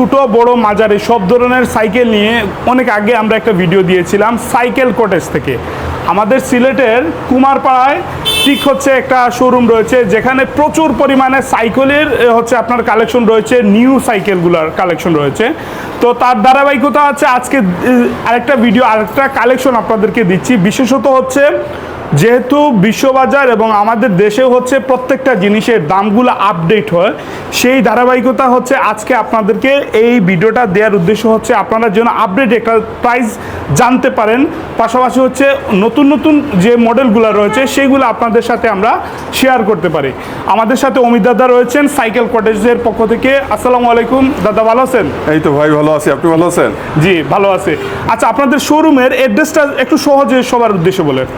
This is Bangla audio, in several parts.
ছোট, বড় মাজারে সব ধরনের সাইকেল নিয়ে অনেক আগে আমরা একটা ভিডিও দিয়েছিলাম, সাইকেল কটেজ থেকে। আমাদের সিলেটের কুমারপাড়ায় ঠিক হচ্ছে একটা শোরুম রয়েছে, যেখানে প্রচুর পরিমাণে সাইকেলের হচ্ছে আপনার কালেকশন রয়েছে নিউ সাইকেলগুলোর কালেকশন রয়েছে। তো তার ধারাবাহিকতা আছে, আজকে আরেকটা ভিডিও আরেকটা কালেকশন আপনাদেরকে দিচ্ছি। বিশেষত হচ্ছে যেহেতু বিশ্ববাজার এবং আমাদের দেশেও হচ্ছে প্রত্যেকটা জিনিসের দামগুলো আপডেট হয় সেই ধারাবাহিকতা হচ্ছে আজকে আপনাদেরকে এই ভিডিওটা দেওয়ার উদ্দেশ্য হচ্ছে আপনারা যেন আপডেট একটা প্রাইস জানতে পারেন। পাশাপাশি হচ্ছে নতুন নতুন যে মডেলগুলো রয়েছে সেইগুলো আপনাদের সাথে আমরা শেয়ার করতে পারি। আমাদের সাথে অমিত দাদা রয়েছেন সাইকেল কটেজের পক্ষ থেকে। আসসালামু আলাইকুম দাদা ভালো আছেন? এই তো ভাই ভালো আছি। আপনি ভালো আছেন? জি ভালো আছে। আচ্ছা আপনাদের শোরুমের অ্যাড্রেসটা একটু সহজে সবার উদ্দেশ্যে বলেন।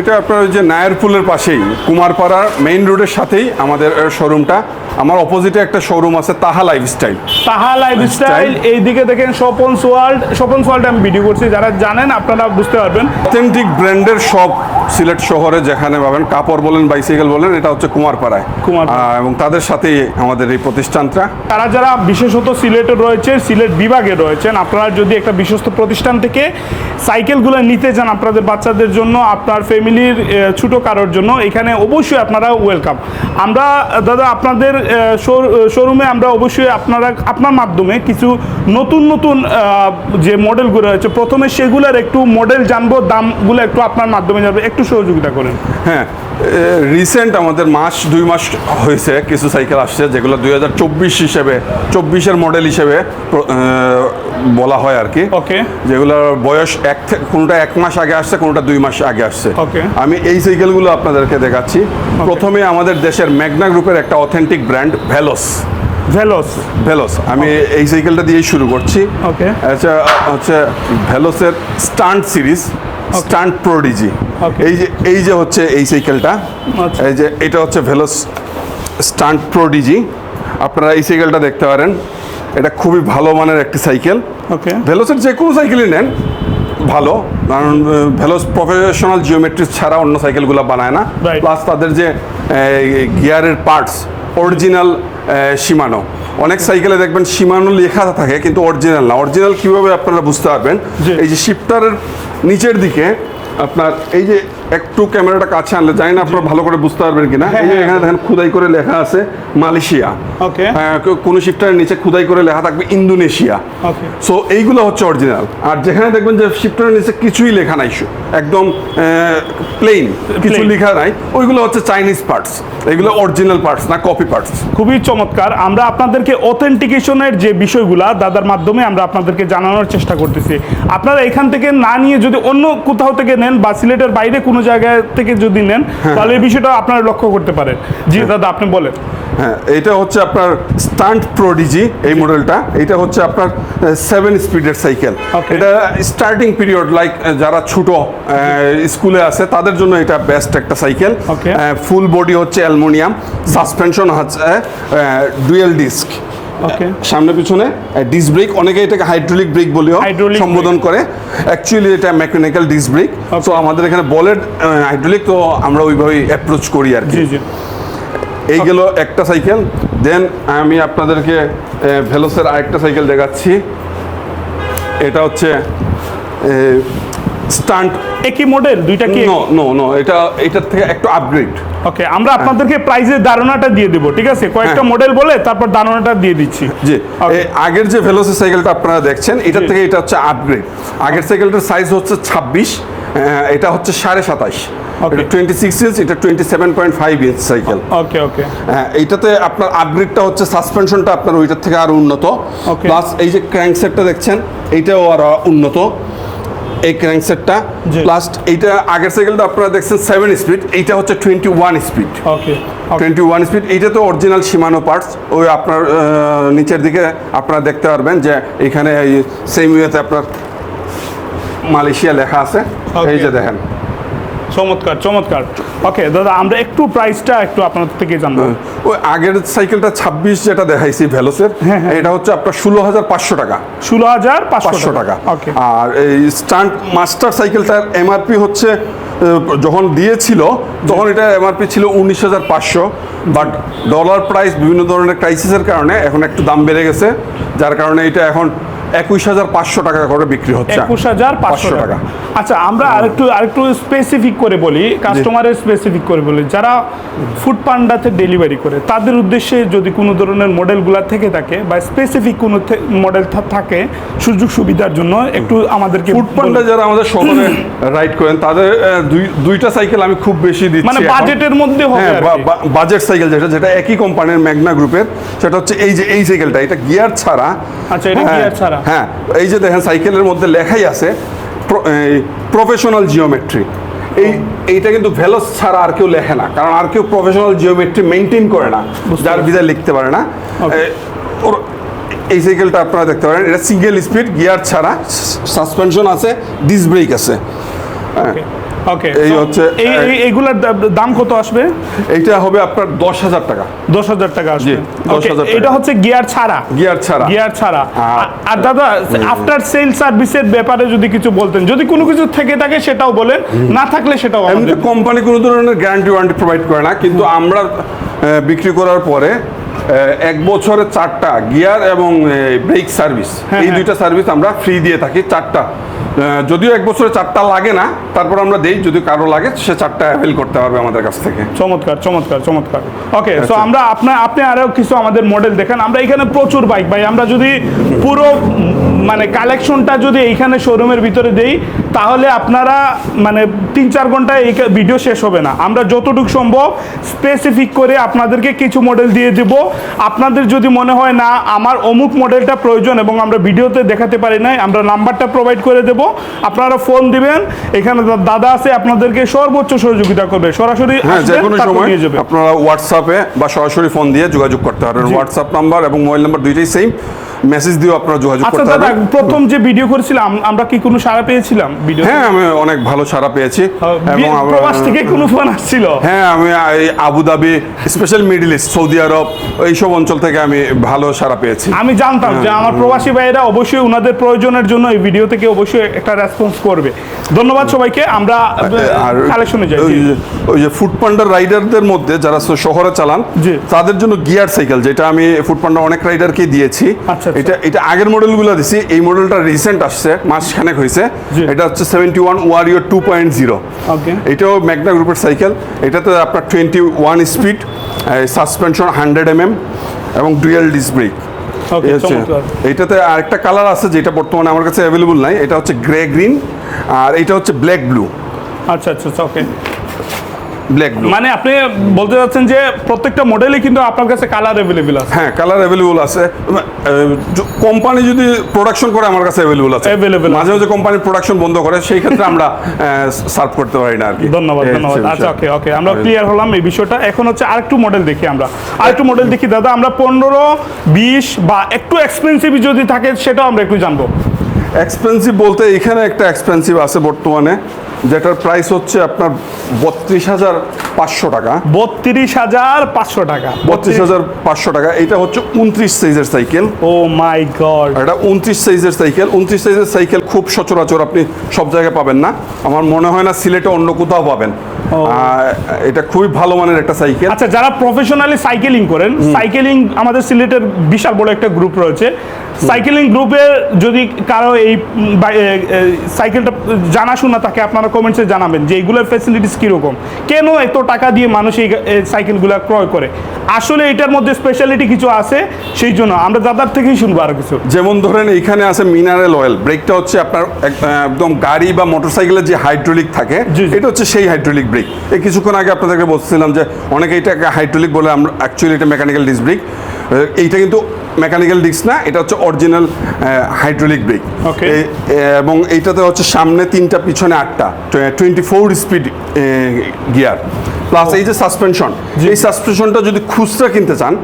এটা আপনার যে নায়ারপুলের পাশেই কুমারপাড়ার মেইন রোডের সাথেই আমাদের শোরুমটা আমার অপোজিটে একটা শোরুম আছে তাহা লাইফস্টাইল তাহা লাইফস্টাইল এইদিকে দেখেন স্বপনস ওয়ার্ল্ড স্বপনস ওয়ার্ল্ড আমি ভিডিও করছি। যারা জানেন আপনারা বুঝতে পারবেন। অথেন্টিক ব্র্যান্ডের সব সিলেট শহরে যেখানে পাবেন কাপড় বলেন বাইসাইকেল বলেন এটা হচ্ছে কুমারপাড়ায়। এবং তাদের সাথেই আমাদের এই প্রতিষ্ঠানটা। তারা যারা বিশেষত সিলেটে রয়েছে সিলেট বিভাগে রয়েছেন আপনারা যদি একটা বিশ্বস্ত প্রতিষ্ঠান থেকে সাইকেলগুলো নিতে চান আপনাদের বাচ্চাদের জন্য আপনার ফ্যামিলির ছোটো কারোর জন্য এখানে অবশ্যই আপনারা ওয়েলকাম আমরা দাদা আপনাদের শোরুমে আমরা অবশ্যই আপনারা, আপনার মাধ্যমে কিছু নতুন নতুন যে মডেলগুলো রয়েছে, প্রথমে সেগুলোর একটু মডেল জানব, দামগুলো একটু আপনার মাধ্যমে যাবে একটু সহযোগিতা করেন। হ্যাঁ রিসেন্ট আমাদের মাস, দুই মাস হয়েছে, কিছু সাইকেল আসছে, যেগুলো দুই হাজার চব্বিশ হিসেবে, চব্বিশের মডেল হিসেবে বলা হয় আর কি। ওকে যেগুলোর বয়স এক থেকে কোনোটা এক মাস আগে আসছে কোনোটা দুই মাস আগে আসছে। Okay. আমি এই সাইকেলগুলো আপনাদেরকে দেখাচ্ছি। প্রথমে আমাদের দেশের ম্যাগনা গ্রুপের একটা অথেন্টিক ব্র্যান্ড ভেলোস ভেলোস ভেলোস আমি এই সাইকেলটা দিয়েই শুরু করছি। Okay. আচ্ছা হচ্ছে ভেলোসের স্টান্ট সিরিজ স্টান্ট প্রোডিজি. এই যে এই যে হচ্ছে এই সাইকেলটা আচ্ছা। এই যে এটা হচ্ছে ভেলোস স্টান্ট প্রোডিজি আপনারা এই সাইকেলটা দেখতে পারেন। এটা খুবই ভালো মানের একটি সাইকেল ওকে ভেলোসের যে কোনো সাইকেলই নেন ভালো। কারণ ভেলোস প্রফেশনাল জিওমেট্রিক ছাড়া অন্য সাইকেলগুলো বানায় না। প্লাস তাদের যে গিয়ারের পার্টস অরিজিনাল সীমানো অনেক সাইকেলে দেখবেন সীমানো লেখা থাকে কিন্তু অরিজিনাল না। অরিজিনাল কীভাবে আপনারা বুঝতে পারবেন। এই যে শিফটারের নিচের দিকে আপনার এই যে একটু ক্যামেরাটা কাছে আনলে জানি না আপনারা ভালো করে বুঝতে পারবেন কিনা হ্যাঁ, এই যে হ্যাঁ। এখানে দেখেন খুদাই করে লেখা আছে মালয়েশিয়া। Okay. হ্যাঁ, কোনো শিফটারের নিচে খুদাই করে লেখা থাকবে ইন্দোনেশিয়া। Okay. সো এইগুলো হচ্ছে অরিজিনাল আর যেখানে দেখবেন যে শিফটারের নিচে কিছুই লেখা নাই একদম প্লেন কিছু লেখা নাই। ওইগুলো হচ্ছে চাইনিজ পার্টস এগুলো অরিজিনাল পার্টস না কপি পার্টস খুবই চমৎকার। আমরা আপনাদেরকে অথেন্টিকেশনের যে বিষয়গুলা দাদার মাধ্যমে আমরা আপনাদেরকে জানানোর চেষ্টা করতেছি। আপনারা এখান থেকে না নিয়ে যদি অন্য কোথাও থেকে নেন বা সিলেটের বাইরে কোনো জায়গা থেকে যদি নেন তাহলে এই বিষয়টা আপনারা লক্ষ্য করতে পারেন। জি দাদা আপনি বলেন। হ্যাঁ এটা হচ্ছে আপনার স্টান্ট প্রোডিজি এই মডেলটা। এটা হচ্ছে আপনার সেভেন স্পিডের সাইকেল এটা স্টার্টিং পিরিয়ড লাইক যারা ছোট স্কুলে আছে তাদের জন্য এটা বেস্ট একটা সাইকেল. ফুল বডি হচ্ছে অ্যালমোনিয়াম সাসপেনশন হচ্ছে ডুয়েল ডিস্ক সামনে পিছনে ডিস ব্রেক অনেকে এটাকে হাইড্রোলিক ব্রেক বলেও সম্বোধন করে। অ্যাকচুয়ালি এটা মেকানিক্যাল ডিস ব্রেক তো আমাদের এখানে বলের হাইড্রোলিক তো আমরা ওইভাবেই অ্যাপ্রোচ করি আর কি। এই গেল একটা সাইকেল দেন আমি আপনাদেরকে ভেলোসের আরেকটা সাইকেল দেখাচ্ছি। এটা হচ্ছে স্টান্ট একই মডেল দুইটা কি? নো নো নো এটা এটার থেকে একটু আপগ্রেড ওকে আমরা আপনাদেরকে প্রাইজের ধারণাটা দিয়ে দেবো ঠিক আছে? কয়েকটা হ্যাঁ। মডেল বলে তারপর ধারণাটা দিয়ে দিচ্ছি। জি আগের যে ভেলোসের সাইকেলটা আপনারা দেখছেন এটার থেকে এটা হচ্ছে আপগ্রেড আগের সাইকেলটার সাইজ হচ্ছে ছাব্বিশ এটা হচ্ছে সাড়ে সাতাশ। টোয়েন্টি সিক্স ইঞ্চ এটা twenty seven point five inch cycle okay okay হ্যাঁ এইটাতে আপনার আপগ্রেডটা হচ্ছে সাসপেনশনটা আপনার ওইটার থেকে আরও উন্নত. প্লাস এই যে ক্র্যাঙ্ক সেটটা দেখছেন এইটাও আরও উন্নত। এই ক্র্যাঙ্ক সেটটা জি। প্লাস এইটা আগের সাইকেলটা আপনারা দেখছেন সেভেন স্পিড এইটা হচ্ছে twenty one speed okay twenty one speed এইটা তো অরিজিনাল সীমানো পার্টস ওই আপনার নিচের দিকে আপনারা দেখতে পারবেন যে এখানে সেম ইয়েতে আপনার মালয়েশিয়া লেখা আছে. এই যে দেখেন। চমৎকার চমৎকার। ওকে দাদা আমরা একটু প্রাইসটা একটু আপনাদের থেকে জানব। ওই আগের সাইকেলটা ছাব্বিশ যেটা দেখাইছি ভেলোসের হ্যাঁ, হ্যাঁ। এটা হচ্ছে আপনার ষোলো হাজার পাঁচশো টাকা। ষোলো হাজার পাঁচশো টাকা। ওকে আর এই স্টান্ট মাস্টার সাইকেলটার এমআরপি হচ্ছে যখন দিয়েছিল তখন এটা এমআরপি ছিল উনিশ হাজার পাঁচশো। বাট ডলার প্রাইস বিভিন্ন ধরনের ক্রাইসিসের কারণে এখন একটু দাম বেড়ে গেছে। যার কারণে এটা এখন একুশ হাজার পাঁচশো টাকা করে বিক্রি হচ্ছে। একুশ হাজার পাঁচশো টাকা। আচ্ছা আমরা আরেকটু আরেকটু স্পেসিফিক করে বলি কাস্টমারের স্পেসিফিক করে বলি। যারা ফুড পান্ডাতে ডেলিভারি করে তাদের উদ্দেশ্যে যদি কোনো ধরনের মডেলগুলো থেকে থাকে বা স্পেসিফিক কোনো মডেল থাকে সুযোগ সুবিধার জন্য একটু আমাদেরকে ফুড পান্ডা যারা আমাদের শহরে রাইড করেন তাদের দুই- দুইটা সাইকেল আমি খুব বেশি দিচ্ছি মানে বাজেটের মধ্যে হবে হ্যাঁ বাজেট সাইকেল যেটা যেটা একই কোম্পানির ম্যাগনা গ্রুপের সেটা হচ্ছে এই যে এই সাইকেলটা এটা গিয়ার ছাড়া আচ্ছা, এটা হ্যাঁ, ছাড়া। হ্যাঁ এই যে দেখেন সাইকেলের মধ্যে লেখাই আছে প্রফেশনাল জিওমেট্রি এই এইটা কিন্তু ভেলোস ছাড়া আর কেউ লেখে না কারণ আর কেউ প্রফেশনাল জিওমেট্রি মেনটেন করে না যার বিদায় লিখতে পারে না। ওর- এই সাইকেলটা আপনারা দেখতে পারেন এটা সিঙ্গেল স্পিড গিয়ার ছাড়া সাসপেনশন আছে ডিস ব্রেক আছে। হ্যাঁ। ওকে এই হচ্ছে- এইগুলার দাম কত আসবে? এটা হবে আপনার দশ হাজার টাকা। দশ হাজার টাকা আসবে। দশ হাজার এটা হচ্ছে গিয়ার ছাড়া। গিয়ার ছাড়া। গিয়ার ছাড়া। আর- দাদা আফটার সেল সার্ভিসের ব্যাপারে যদি কিছু বলতেন যদি কোনো কিছু থেকে থাকে সেটাও বলেন না থাকলে সেটাও আমাদের কোম্পানি কোনো ধরনের গ্যারান্টি ওয়ারেন্টি প্রোভাইড করে না কিন্তু আমরা বিক্রি করার পরে এক বছরে চারটা গিয়ার এবং ব্রেক সার্ভিস হ্যাঁ, এই হ্যাঁ। দুইটা সার্ভিস আমরা ফ্রি দিয়ে থাকি চারটা। যদিও এক বছরে চারটা লাগে না তারপর আমরা দেই যদি কারও লাগে সে চারটা অ্যাভেল করতে পারবে আমাদের কাছ থেকে। চমৎকার চমৎকার চমৎকার। Okay so. আমরা আপনার আপনি আরও কিছু আমাদের মডেল দেখেন। আমরা এখানে প্রচুর বাইক ভাই। আমরা যদি পুরো মানে কালেকশনটা যদি এইখানে শোরুমের ভিতরে দেই তাহলে আপনারা মানে তিন চার ঘন্টায় এই ভিডিও শেষ হবে না। আমরা যতটুকু সম্ভব স্পেসিফিক করে আপনাদেরকে কিছু মডেল দিয়ে দেব। আপনাদের যদি মনে হয় না আমার অমুক মডেলটা প্রয়োজন এবং আমরা ভিডিওতে দেখাতে পারি নাই আমরা নাম্বারটা প্রোভাইড করে দেব। আপনারা ফোন দিবেন এখানে দাদা আছে আপনাদেরকে সর্বোচ্চ সহযোগিতা করবে। সরাসরি হ্যাঁ যে কোনো সময় আপনারা হোয়াটসঅ্যাপে বা সরাসরি ফোন দিয়ে যোগাযোগ করতে পারবেন হোয়াটসঅ্যাপ নাম্বার এবং মোবাইল নাম্বার দুইটাই সেম মেসেজ দিয়েও আপনারা যোগাযোগ আচ্ছা করতে পারবেন। প্রথম যে ভিডিও করেছিলাম আমরা কি কোনো সাড়া পেয়েছিলাম ভিডিও হ্যাঁ আমি অনেক ভালো সারা পেয়েছি। এবং প্রবাস থেকে কোনো ফোন আসছিল? হ্যাঁ আমি এই Abu Dhabi special middle east Saudi Arab এইসব অঞ্চল থেকে আমি ভালো সারা পেয়েছি। আমি জানতাম যে আমার প্রবাসী ভাইয়েরা অবশ্যই ওনাদের প্রয়োজনের জন্য এই ভিডিও থেকে অবশ্যই একটা রেসপন্স করবে। ধন্যবাদ সবাইকে আমরা কালেকশনে যাই। ওই যে- ফুড পান্ডার রাইডারদের মধ্যে যারা শহরে চালান। তাদের জন্য গিয়ার সাইকেল যেটা আমি ফুড পান্ডা অনেক রাইডারকে দিয়েছি। আচ্ছা, আচ্ছা। এটা এটা আগের মডেলগুলো দিছি এই মডেলটা রিসেন্ট আসছে মাসখানেক হয়েছে। এটা হচ্ছে seventy one warrior two point zero okay এটাও ম্যাগনা গ্রুপের সাইকেল এটাতে আপনার twenty one speed suspension hundred M এবং ডুয়েল ডিস ব্রেক এইটাতে আরেকটা কালার আছে যেটা বর্তমানে আমার কাছে অ্যাভেলেবল নাই। এটা হচ্ছে গ্রে গ্রিন আর এটা হচ্ছে ব্ল্যাক ব্লু আচ্ছা আচ্ছা আচ্ছা ওকে ব্ল্যাক ব্লু মানে আপনি বলতে চাচ্ছেন যে প্রত্যেকটা মডেলই কিন্তু আপনার কাছে কালার অ্যাভেলেবেল আছে। হ্যাঁ কালার অ্যাভেলেবল আছে। কোম্পানি যদি প্রোডাকশন করে আমার কাছে অ্যাভেলেবল আছে। Available মাঝে মাঝে কোম্পানি প্রোডাকশন বন্ধ করে সেই ক্ষেত্রে আমরা সার্ভ করতে পারি না আর কি। ধন্যবাদ ধন্যবাদ। আচ্ছা ওকে ওকে আমরা ক্লিয়ার হলাম এই বিষয়টা। এখন হচ্ছে আরেকটু মডেল দেখি আমরা। আরেকটু মডেল দেখি দাদা আমরা পনেরো বিশ বা একটু এক্সপেন্সিভ যদি থাকে সেটাও আমরা একটু জানব। এক্সপেন্সিভ বলতে এখানে একটা এক্সপেন্সিভ আছে বর্তমানে। যেটার প্রাইস হচ্ছে আপনার বত্রিশ হাজার পাঁচশো টাকা। বত্রিশ হাজার পাঁচশো টাকা। বত্রিশ হাজার পাঁচশো টাকা। এটা হচ্ছে উনত্রিশ সাইজের সাইকেল ও মাই গড। এটা উনত্রিশ সাইজের সাইকেল উনত্রিশ সাইজের সাইকেল খুব সচরাচর আপনি সব জায়গায় পাবেন না। আমার মনে হয় না সিলেটে অন্য কোথাও পাবেন। এটা খুবই ভালো মানের একটা সাইকেল আচ্ছা যারা প্রফেশনালি সাইকেলিং করেন সাইকেলিং আমাদের সিলেটের বিশাল বড় একটা গ্রুপ রয়েছে। সাইকেলিং গ্রুপের যদি কারও এই সাইকেলটা জানাশোনা থাকে আপনারা কমেন্টসে জানাবেন যে এইগুলোর ফ্যাসিলিটিস কীরকম। কেন এত টাকা দিয়ে মানুষ এই সাইকেলগুলো ক্রয় করে? আসলে এটার মধ্যে স্পেশালিটি কিছু আছে সেই জন্য আমরা দাদার থেকেই শুনব আরও কিছু। যেমন ধরেন এখানে আছে মিনারেল অয়েল ব্রেকটা হচ্ছে আপনার এক- একদম গাড়ি বা মোটরসাইকেলের যে হাইড্রোলিক থাকে। এটা হচ্ছে সেই হাইড্রোলিক ব্রেক এই কিছুক্ষণ আগে আপনাদেরকে বলছিলাম যে অনেকে এটাকে হাইড্রোলিক বলে আমরা অ্যাকচুয়ালি এটা মেকানিক্যাল ডিস্ক ব্রেক এইটা কিন্তু মেকানিক্যাল ডিস্ক না এটা হচ্ছে অরিজিনাল হাইড্রোলিক ব্রেক। এবং এইটাতে হচ্ছে সামনে তিনটা পিছনে আটটা twenty four speed gear plus এই যে সাসপেনশন এই সাসপেনশনটা যদি খুচরা কিনতে চান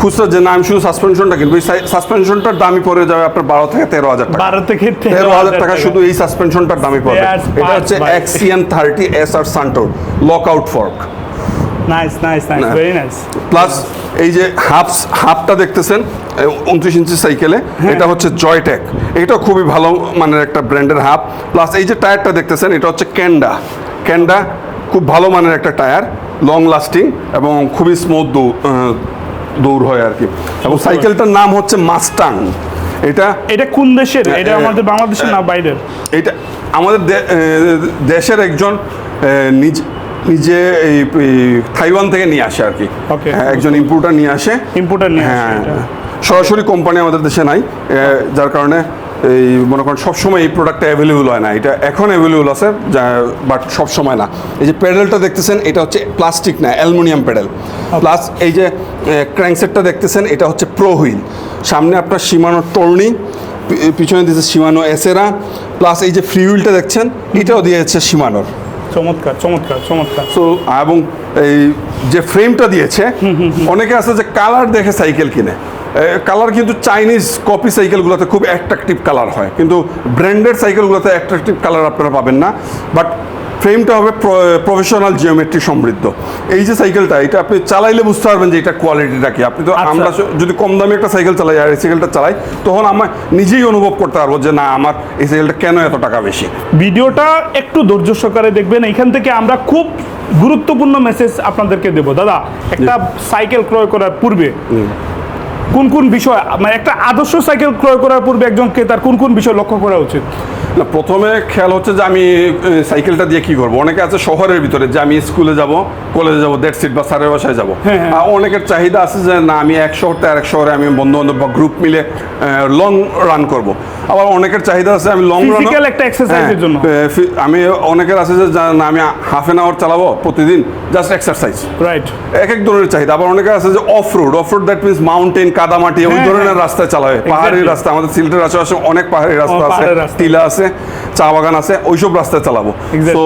খুচরা যে না আমি শুধু সাসপেনশনটা কিনবো এই সাসপেনশনটার দামই পড়ে যাবে আপনার বারো থেকে তেরো হাজার টাকা। বারো থেকে তেরো হাজার টাকা শুধু এই সাসপেনশনটার দামই পড়বে। এটা হচ্ছে এক্সিয়ান thirty S R Suntour lock out fork nice nice nice. Very nice plus এই যে হাফ হাফটা দেখতেছেন উনত্রিশ ইঞ্চি সাইকেলে হ্যাঁ। এটা হচ্ছে জয়টেক এটা খুবই ভালো মানের একটা ব্র্যান্ডের হাফ প্লাস এই যে টায়ারটা দেখতেছেন এটা হচ্ছে ক্যান্ডা ক্যান্ডা খুব ভালো মানের একটা টায়ার লং লাস্টিং এবং খুবই স্মুথ দৌড় হয় আর কি। এবং সাইকেলটার নাম হচ্ছে মাস্টাং এটা এটা কোন দেশের? এটা আমাদের বাংলাদেশের না বাইরের? এটা আমাদের দেশের একজন নিজ নিজে এই থাইওয়ান থেকে নিয়ে আসে আর কি। হ্যাঁ, একজন ইম্পোর্টার নিয়ে আসে। ইম্পোর্টার নিয়ে হ্যাঁ সরাসরি কোম্পানি আমাদের দেশে নাই যার কারণে এই মনে করেন সবসময় এই প্রোডাক্টটা অ্যাভেলেবল হয় না। এটা এখন অ্যাভেলেবল আছে বাট সব সময় না। এই যে প্যাডেলটা দেখতেছেন এটা হচ্ছে প্লাস্টিক না অ্যালুমিনিয়াম প্যাডেল। প্লাস এই যে ক্র্যাঙ্কসেটটা দেখতেছেন এটা হচ্ছে প্রো হুইল সামনে আপনার সীমানো টর্নি পিছনে দিয়েছে সীমানো এসেরা প্লাস এই যে ফ্রি হুইলটা দেখছেন এটাও দিয়েছে সীমানোর চমৎকার চমৎকার চমৎকার। সো এবং এই যে ফ্রেমটা দিয়েছে অনেকে আছে যে কালার দেখে সাইকেল কিনে। কালার কিন্তু চাইনিজ কপি সাইকেলগুলোতে খুব অ্যাট্রাকটিভ কালার হয়। কিন্তু ব্র্যান্ডেড সাইকেলগুলোতে অ্যাট্রাকটিভ কালার আপনারা পাবেন না। বাট ফ্রেমটা হবে প্রফেশনাল জিওমেট্রি সমৃদ্ধ। এই যে সাইকেলটা এটা আপনি চালাইলে বুঝতে পারবেন যে এটা কোয়ালিটিটা কি। আপনি তো আচ্ছা। আমরা যদি কম দামি একটা সাইকেল চালাই আর এই সাইকেলটা চালাই তখন আমার নিজেই অনুভব করতে পারব যে না আমার এই সাইকেলটা কেন এত টাকা বেশি? ভিডিওটা একটু ধৈর্য সহকারে দেখবেন। এখান থেকে আমরা খুব গুরুত্বপূর্ণ মেসেজ আপনাদেরকে দেব। দাদা একটা সাইকেল ক্রয় করার পূর্বে কোন কোন বিষয় মানে একটা আদর্শ সাইকেল ক্রয় করার পূর্বে একজন ক্রেতার কোন কোন বিষয় লক্ষ্য করা উচিত? না প্রথমে খেয়াল হচ্ছে যে আমি সাইকেলটা দিয়ে কি করব অনেকে আছে শহরের ভিতরে যে আমি স্কুলে যাব কলেজে যাব দেড় সিট বা স্যারের বাসায় যাব হ্যাঁ, হ্যাঁ। আর অনেকের চাহিদা আছে যে না আমি এক শহর থেকে আরেক শহরে আমি বন্ধু বান্ধব বা গ্রুপ মিলে লং রান করব আবার অনেকের চাহিদা আছে আমি লং রান একটা জন্য। আমি অনেকের আছে যে না আমি হাফ এন আওয়ার চালাবো প্রতিদিন জাস্ট এক্সারসাইজ রাইট এক এক ধরনের চাহিদা আবার অনেকে আছে যে off road off road that means mountain কাদামাটি ওই হ্যাঁ, ধরনের হ্যাঁ। রাস্তায় চালাবে পাহাড়ি রাস্তা আমাদের সিলেটের আশেপাশে অনেক পাহাড়ি রাস্তা আছে রাস্তা। টিলা আছে চা বাগান আছে ওইসব রাস্তায় চালাবো। তো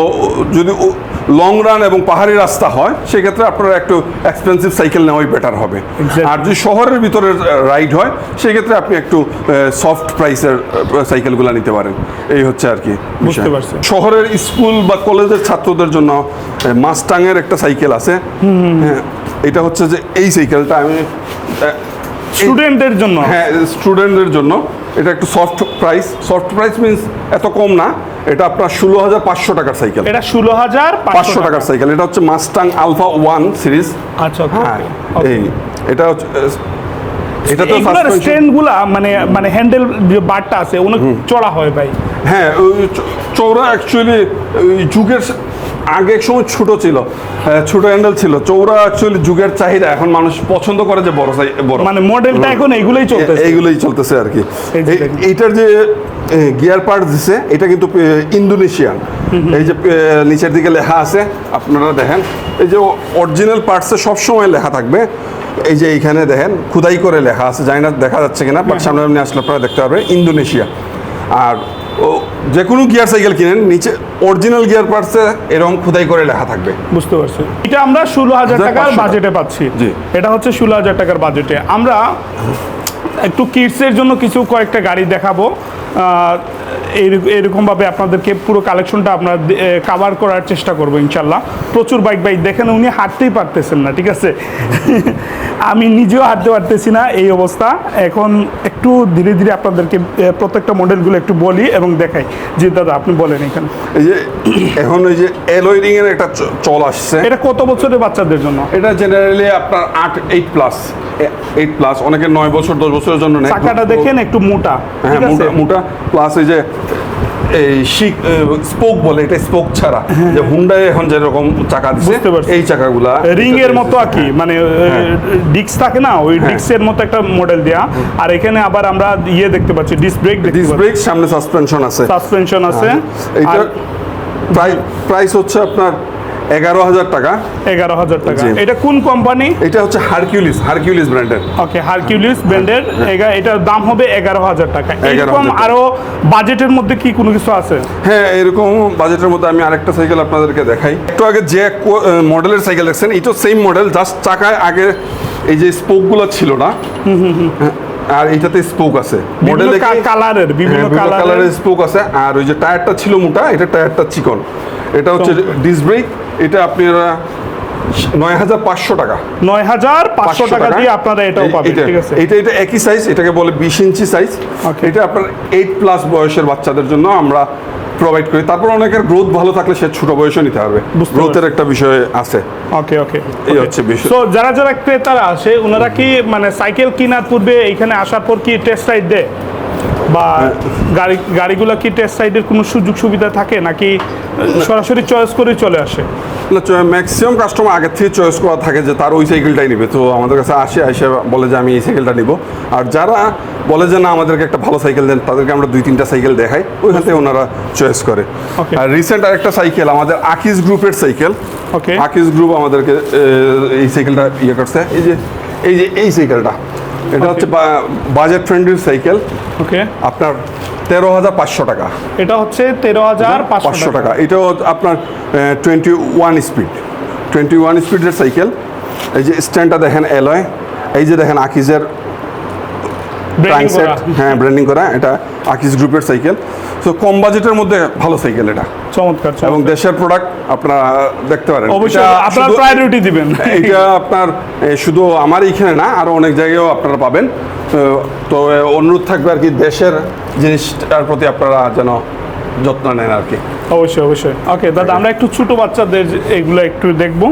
যদি লং রান এবং পাহাড়ি রাস্তা হয় সেক্ষেত্রে আপনারা একটু এক্সপেন্সিভ সাইকেল নেওয়াই বেটার হবে। আর যদি শহরের ভিতরে রাইড হয় সেক্ষেত্রে আপনি একটু সফট প্রাইসের সাইকেলগুলো নিতে পারেন। এই হচ্ছে আর কি। শহরের স্কুল বা কলেজের ছাত্রদের জন্য মাস্টাংয়ের একটা সাইকেল আছে। হ্যাঁ এটা হচ্ছে যে এই সাইকেলটা আমি স্টুডেন্টদের জন্য? হ্যাঁ স্টুডেন্টদের জন্য। এটা একটু soft price soft price means এত কম না এটা আপনার ষোলো হাজার পাঁচশো টাকার সাইকেল এটা ষোলো হাজার পাঁচশো টাকার সাইকেল এটা হচ্ছে মাস্টাং আলফা ওয়ান সিরিজ আচ্ছা হ্যাঁ. এই এটা হচ্ছে এটা তো মানে মানে হ্যান্ডেল যে বারটা আছে অনেক চড়া হয় ভাই। হ্যাঁ চৌড়া অ্যাকচুয়ালি যুগের আগে সময় ছোট ছিল হ্যাঁ, ছোট হ্যান্ডেল ছিল। চৌড়া অ্যাকচুয়ালি যুগের চাহিদা এখন মানুষ পছন্দ করে যে বড় সাই বড়। মানে মডেলটা এখন এইগুলোই চলতেছে। এইগুলোই চলতেছে আর কি। এইটার যে গিয়ার পার্ট দিছে এটা কিন্তু ইন্দোনেশিয়ান এই যে নিচের দিকে লেখা আছে আপনারা দেখেন। এই যে অরিজিনাল পার্টসে সবসময় লেখা থাকবে। এই যে এইখানে দেখেন খুদাই করে লেখা আছে জানি না দেখা যাচ্ছে কিনা বাট সামনে আপনি আসলে আপনারা দেখতে পারবেন ইন্দোনেশিয়া আর ও যে কোনো গিয়ার সাইকেল কিনেন নিচে অরিজিনাল গিয়ার পার্টসে এরকম খোদাই করে লেখা থাকবে। বুঝতে পারছি। এটা আমরা ষোলো হাজার টাকার বাজেটে পাচ্ছি। এটা হচ্ছে ষোলো হাজার টাকার বাজেটে আমরা একটু কিডসের জন্য কিছু কয়েকটা গাড়ি দেখাবো। এই- এরকমভাবে আপনাদেরকে পুরো কালেকশনটা আপনার কাভার করার চেষ্টা করব ইনশাল্লাহ। প্রচুর বাইক বাইক দেখেন উনি হাঁটতেই পারতেছেন না ঠিক আছে? আমি নিজেও হাঁটতে পারতেছি না এই অবস্থা। এখন একটু ধীরে ধীরে আপনাদেরকে প্রত্যেকটা মডেলগুলো একটু বলি এবং দেখাই। জি দাদা আপনি বলেন এখানে। এই যে এখন ওই যে এলোয়িং এর একটা চল আসছে। এটা কত বছরের বাচ্চাদের জন্য? এটা জেনারেলি আপনার আট এইট প্লাস এইট প্লাস অনেকে নয় বছর দশ বছরের জন্য নেয়। চাকাটা দেখেন একটু মোটা হ্যাঁ মোটা মোটা প্লাস এই যে এই শিক স্পোক বলে এটা স্পোক ছাড়া। যে হুন্ডাই এখন যেরকম চাকা দিচ্ছে এই চাকাগুলা রিং এর মতো আর কি মানে ডিক্স থাকে না ওই হ্যাঁ। ডিক্স এর মতো একটা মডেল দেয়া। আর এখানে আবার আমরা ইয়ে দেখতে পাচ্ছি ডিস ব্রেক দেখতে ডিস পাচ্ছি। ব্রেক সামনে সাসপেনশন আছে। সাসপেনশন আছে। এইটা আর প্রাইস হচ্ছে আপনার এগারো হাজার টাকা। এগারো হাজার টাকা। এটা কোন কোম্পানি? এটা হচ্ছে হারকিউলিস হারকিউলিস ব্র্যান্ডের ওকে হারকিউলিস ব্র্যান্ডের এটার দাম হবে এগারো হাজার টাকা। 11,000 এরকম আরও বাজেটের মধ্যে কি কোনো কিছু আছে? হ্যাঁ এরকম বাজেটের মধ্যে আমি আরেকটা সাইকেল আপনাদেরকে দেখাই। একটু আগে যে মডেলের সাইকেল দেখছেন এটা সেম মডেল জাস্ট চাকায় আগে এই যে স্পোকগুলো ছিল না? হ্যাঁ, আর এটাতে স্পোক আছে। মডেলে কালারের বিভিন্ন কালারের কালারের স্পোক আছে। আর ওই যে টায়ারটা ছিল মোটা এটা টায়ারটা চিকন। এটা হচ্ছে ডিস ব্রেক এটা আপনারা নয় হাজার পাঁচশো টাকা। নয় হাজার পাঁচশো টাকা দিয়ে আপনারা এটাও পাবেন ঠিক আছে? এটা এটা একই সাইজ এটাকে বলে বিশ ইঞ্চি সাইজ এটা আপনার এইট প্লাস বয়সের বাচ্চাদের জন্য আমরা প্রোভাইড করি। তারপর অনেকের গ্রোথ ভালো থাকলে সে ছোট বয়সে নিতে পারবে। গ্রোথের একটা বিষয় আছে। ওকে ওকে এই হচ্ছে বিষয়। তো যারা যারা ক্রেতারা আসে ওনারা কি মানে সাইকেল কেনার পূর্বে এখানে আসার পর কি টেস্ট রাইড দেয়? বা গাড়ি গাড়িগুলো কি টেস্ট সাইডের কোনো সুযোগ সুবিধা থাকে নাকি সরাসরি চয়েস করে চলে আসে? না ম্যাক্সিমাম কাস্টমার আগের থেকে চয়েস করা থাকে যে তার ওই সাইকেলটাই নেবে। তো আমাদের কাছে আসে এসে বলে যে আমি এই সাইকেলটা নিব। আর যারা বলে যে না আমাদেরকে একটা ভালো সাইকেল দেন তাদেরকে আমরা দুই তিনটা সাইকেল দেখাই ওইখান থেকে ওনারা চয়েস করে. আর রিসেন্ট আরেকটা সাইকেল আমাদের আকিস গ্রুপের সাইকেল. আকিস গ্রুপ আমাদেরকে এই সাইকেলটা ইয়ে করছে। এই যে এই যে এই সাইকেলটা এটা হচ্ছে বাজেট ফ্রেন্ডলি সাইকেল ওকে আপনার তেরো হাজার পাঁচশো টাকা। এটা হচ্ছে তেরো হাজার পাঁচশো টাকা। এটাও আপনার twenty one speed twenty one স্পিডের সাইকেল এই যে স্ট্যান্ডটা দেখেন এলয় এই যে দেখেন আকিজের সেট হ্যাঁ ব্র্যান্ডিং করা। এটা আকিস গ্রুপের সাইকেল তো কম বাজেটের মধ্যে ভালো সাইকেল এটা। চমৎকার এবং দেশের প্রোডাক্ট আপনারা দেখতে পারেন। অবশ্যই আপনার প্রায়োরিটি দিবেন। এটা আপনার শুধু আমার এইখানে না আরও অনেক জায়গায়ও আপনারা পাবেন। তো, তো অনুরোধ থাকবে আর কি দেশের জিনিসটার প্রতি আপনারা যেন যত্ন নেন আর কি। অবশ্যই অবশ্যই। ওকে দাদা আমরা একটু ছোট বাচ্চাদের এগুলো একটু দেখব।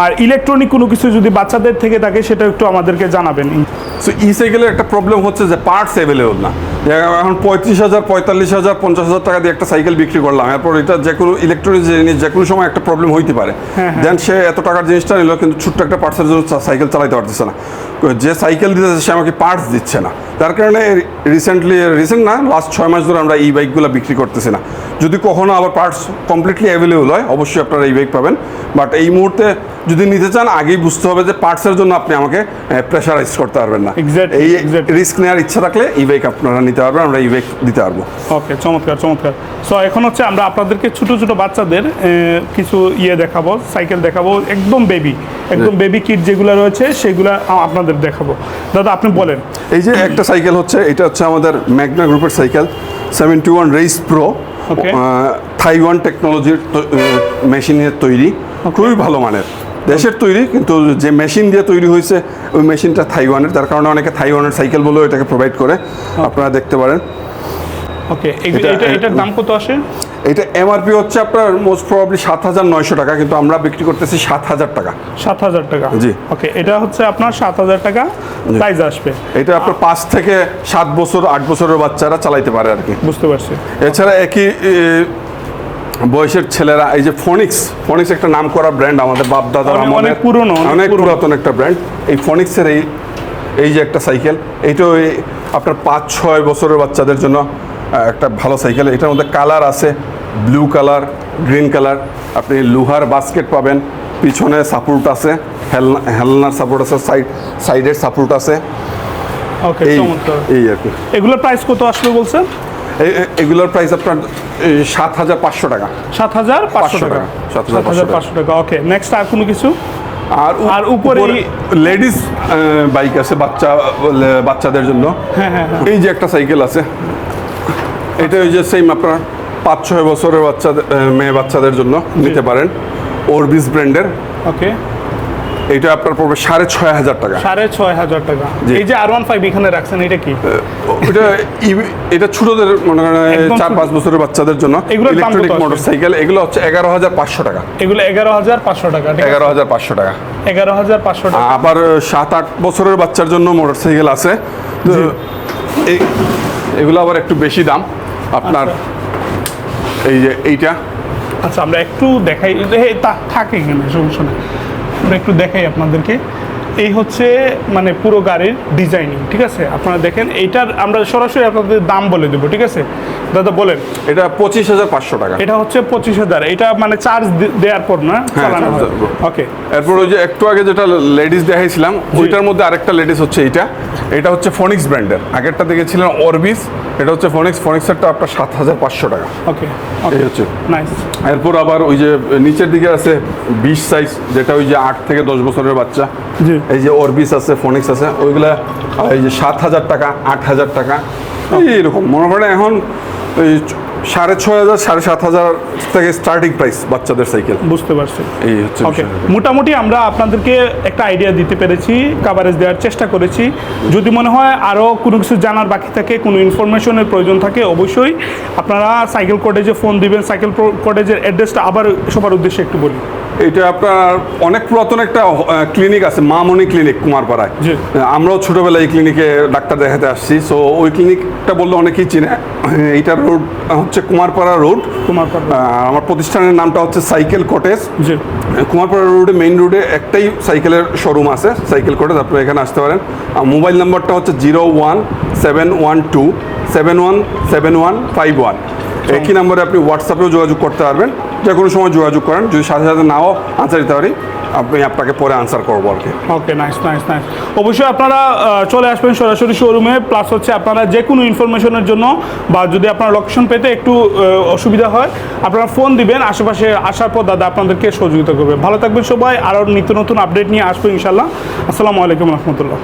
আর ইলেকট্রনিক কোনো কিছু যদি বাচ্চাদের থেকে থাকে সেটা একটু আমাদেরকে জানাবেন। সো ই সাইকেলের একটা প্রবলেম হচ্ছে যে পার্টস অ্যাভেলেবল না। এখন পঁয়ত্রিশ হাজার পঁয়তাল্লিশ হাজার পঞ্চাশ হাজার টাকা দিয়ে একটা সাইকেল বিক্রি করলাম। এরপর এটা যে কোনো ইলেকট্রনিক জিনিস যে কোনো সময় একটা প্রবলেম হইতে পারে। হ্যাঁ, হ্যাঁ। দেন সে এত টাকার জিনিসটা নিল কিন্তু ছোট্ট একটা পার্টসের জন্য সাইকেল চালাতে পারতেছে না। যে সাইকেল দিতেছে সে আমাকে পার্টস দিচ্ছে না। তার কারণে রিসেন্টলি রিসেন্ট না লাস্ট ছয় মাস ধরে আমরা এই বাইকগুলো বিক্রি করতেছি না। যদি কখনো আবার পার্টস কমপ্লিটলি অ্যাভেলেবল হয় অবশ্যই আপনারা এই বাইক পাবেন। বাট এই মুহূর্তে যদি নিতে চান আগেই বুঝতে হবে যে পার্টসের জন্য আপনি আমাকে প্রেশারাইজ করতে পারবেন না। এই. রিস্ক নেওয়ার ইচ্ছা থাকলে ই বাইক আপনারা নিতে পারবেন আমরা ই বাইক দিতে পারব। ওকে চমৎকার চমৎকার। সো এখন হচ্ছে আমরা আপনাদেরকে ছোট ছোট বাচ্চাদের কিছু ইয়ে দেখাবো সাইকেল দেখাবো একদম বেবি একদম বেবি কিট যেগুলো রয়েছে সেগুলো আপনাদের দেখাবো। দাদা আপনি বলেন। এই যে একটা সাইকেল হচ্ছে এটা হচ্ছে আমাদের ম্যাগনা গ্রুপের cycle seventy one race pro. Taiwan টেকনোলজির মেশিনের তৈরি। খুবই ভালো মানের। দেশের তৈরি কিন্তু যে মেশিন দিয়ে তৈরি হয়েছে ওই মেশিনটা থাইওয়ানের তার কারণে অনেকে থাইওয়ানের সাইকেল বলেও এটাকে প্রোভাইড করে। আপনারা দেখতে পারেন। ওকে এটা- এটা এটার দাম কত আসে? এটা এমআরপি হচ্ছে আপনার মোস্ট প্রবাবলি সাত হাজার নয়শো টাকা কিন্তু আমরা বিক্রি করতেছি সাত হাজার টাকা। সাত হাজার টাকা? জি। ওকে এটা হচ্ছে আপনার সাত হাজার টাকা প্রাইস আসবে। এটা আপনার পাঁচ থেকে সাত বছর আট বছরের বাচ্চারা চালাইতে পারে আর কি। বুঝতে পারছি। এছাড়া একই বয়সের ছেলেরা এই যে ফোনিক্স ফোনিক্স একটা নাম করা ব্র্যান্ড আমাদের বাপ দাদার অনেক- পুরনো, অনেক পুরাতন একটা ব্র্যান্ড এই ফোনিক্সের এই এই যে একটা সাইকেল এইটাও এই আপনার পাঁচ ছয় বছরের বাচ্চাদের জন্য একটা ভালো সাইকেল এটার মধ্যে কালার আছে ব্লু কালার গ্রিন কালার আপনি লোহার বাস্কেট পাবেন পিছনে সাপোর্ট আছে হেলনা হেলনার সাপোর্ট আছে সাইড সাইডের সাপোর্ট আছে। ওকে এই আর কি। এগুলোর প্রাইস কত আসবে বলছেন? এগুলোর প্রাইস আপনার সাত হাজার পাঁচশো টাকা। সাত হাজার পাঁচশো টাকা। সাত হাজার পাঁচশো টাকা। ওকে নেক্সট আর কোনো কিছু? আর আর উপরে লেডিস বাইক আছে বাচ্চা বাচ্চাদের জন্য। হ্যাঁ হ্যাঁ হ্যাঁ। এই যে একটা সাইকেল আছে। এটা ওই যে সেম আপনার পাঁচ ছয় বছরের বাচ্চাদের মেয়ে বাচ্চাদের জন্য নিতে পারেন। ওরবিস ব্র্যান্ডের ওকে এটা আপনার পড়বে সাড়ে ছয় হাজার টাকা। সাড়ে ছয় হাজার টাকা। এই যে আর ওয়ান ফাইভ এখানে রাখছেন এটা কি? এটা এটা ছোটদের মনে করেন চার পাঁচ বছরের বাচ্চাদের জন্য ইলেকট্রনিক আসবে? মোটর সাইকেল এগুলো হচ্ছে এগারো হাজার পাঁচশো টাকা। এগুলো এগারো হাজার পাঁচশো টাকা? এগারো হাজার পাঁচশো টাকা। এগারো হাজার পাঁচশো টাকা। আবার সাত আট বছরের বাচ্চার জন্য মোটরসাইকেল আছে। এগুলো আবার একটু বেশি দাম। আপনার এই যে এইটা। আচ্ছা আমরা একটু দেখাই। তা- থাকে এখানে সমস্যা নেই। আমরা একটু দেখাই আপনাদেরকে। এই হচ্ছে মানে পুরো গাড়ির ডিজাইনিং ঠিক আছে? আপনারা দেখেন এইটার আমরা সরাসরি আপনাদের দাম বলে দেবো ঠিক আছে? দাদা বলেন। এটা পঁচিশ হাজার পাঁচশো টাকা। এটা হচ্ছে পঁচিশ হাজার। এটা মানে চার্জ দেওয়ার পর না? চালানো হয়। ওকে এরপর ওই যে একটু আগে যেটা লেডিস দেখাইছিলাম ওইটার মধ্যে আরেকটা লেডিস হচ্ছে এইটা। এটা হচ্ছে ফোনিক্স ব্র্যান্ডের আগেরটা দেখেছিলাম অরবিস এটা হচ্ছে ফোনিক্স ফোনিক্সেরটা আপনার সাত হাজার পাঁচশো টাকা। ওকে এই হচ্ছে। নাইস এরপর আবার ওই যে নিচের দিকে আছে বিশ সাইজ যেটা ওই যে আট থেকে দশ বছরের বাচ্চা। জি। এই যে অরবিস আছে ফোনিক্স আছে ওইগুলা এই যে সাত হাজার টাকা আট হাজার টাকা। এইরকম এরকম মনে করেন এখন এই সাড়ে ছয় হাজার সাড়ে সাত হাজার থেকে স্টার্টিং প্রাইস বাচ্চাদের সাইকেল বুঝতে পারছি। এই হচ্ছে ওকে মোটামুটি আমরা আপনাদেরকে একটা আইডিয়া দিতে পেরেছি কাভারেজ দেওয়ার চেষ্টা করেছি। যদি মনে হয় আরও কোনো কিছু জানার বাকি থাকে কোনো ইনফরমেশনের প্রয়োজন থাকে অবশ্যই আপনারা সাইকেল কটেজে ফোন দিবেন। সাইকেল কটেজের অ্যাড্রেসটা আবার সবার উদ্দেশ্যে একটু বলি। এটা আপনার অনেক পুরাতন একটা ক্লিনিক আছে মামনি ক্লিনিক কুমারপাড়ায়। আমরাও ছোটবেলায় এই ক্লিনিকে ডাক্তার দেখাতে আসছি। সো ওই ক্লিনিকটা বললে অনেকেই চিনে। এইটার রোড হচ্ছে কুমারপাড়া রোড কথা আমার প্রতিষ্ঠানের নামটা হচ্ছে সাইকেল কটেজ জি। কুমারপাড়া রোডে মেইন রোডে একটাই সাইকেলের শোরুম আছে সাইকেল কটেজ আপনারা এখানে আসতে পারেন। আর মোবাইল নাম্বারটা হচ্ছে zero one seven one two seven one seven one five one একই নম্বরে আপনি হোয়াটসঅ্যাপেও যোগাযোগ করতে পারবেন। যে কোনো সময় যোগাযোগ করেন। যদি সাথে সাথে নাও আনসার দিতে পারি। আমি আপনাকে পরে আনসার করব আর কি। ওকে নাইস নাইস নাইস অবশ্যই আপনারা চলে আসবেন সরাসরি শোরুমে প্লাস হচ্ছে আপনারা যে কোনো ইনফরমেশনের জন্য বা যদি আপনার লোকেশন পেতে একটু অসুবিধা হয়, আপনারা ফোন দিবেন, আশেপাশে আসার পর দাদা আপনাদেরকে সহযোগিতা করবে। ভালো থাকবেন সবাই আরও নিত্য নতুন আপডেট নিয়ে আসব ইনশাল্লাহ আসসালামু আলাইকুম রহমতুল্লাহ।